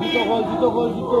জুতো খোল জুতো খোল জুতো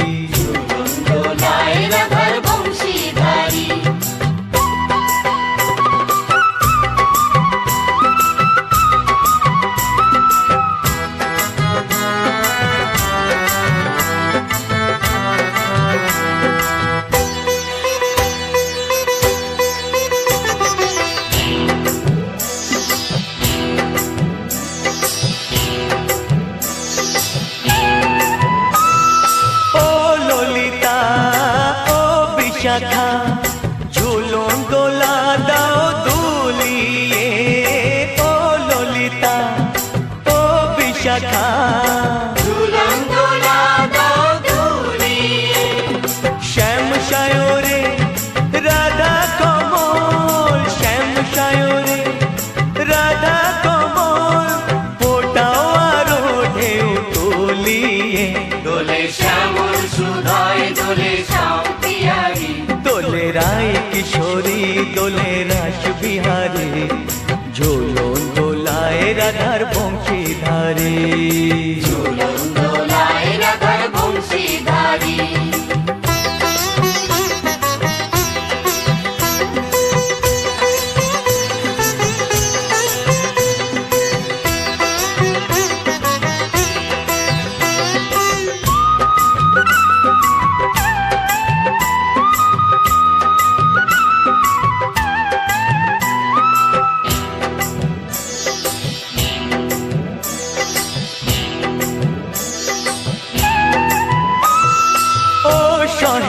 রায় কিশোরী দোলে রাস বিহারী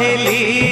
पहली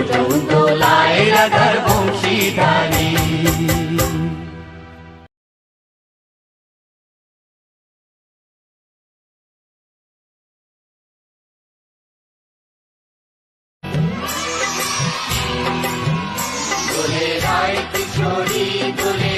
ঝুলন দোলায় রাধার বংশীধারী কিশোরী দোলে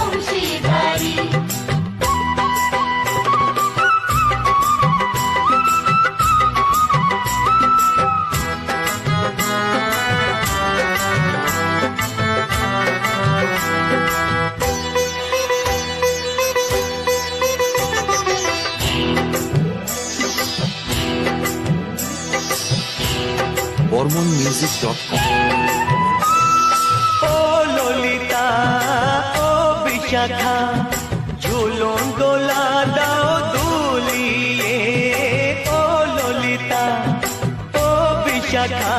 বর্মন মিউজিক ডট কম ও ললিতা, ও বিশাখা, ঝুলন দোলা দাও দুলিয়ে। ও ললিতা, ও বিশাখা।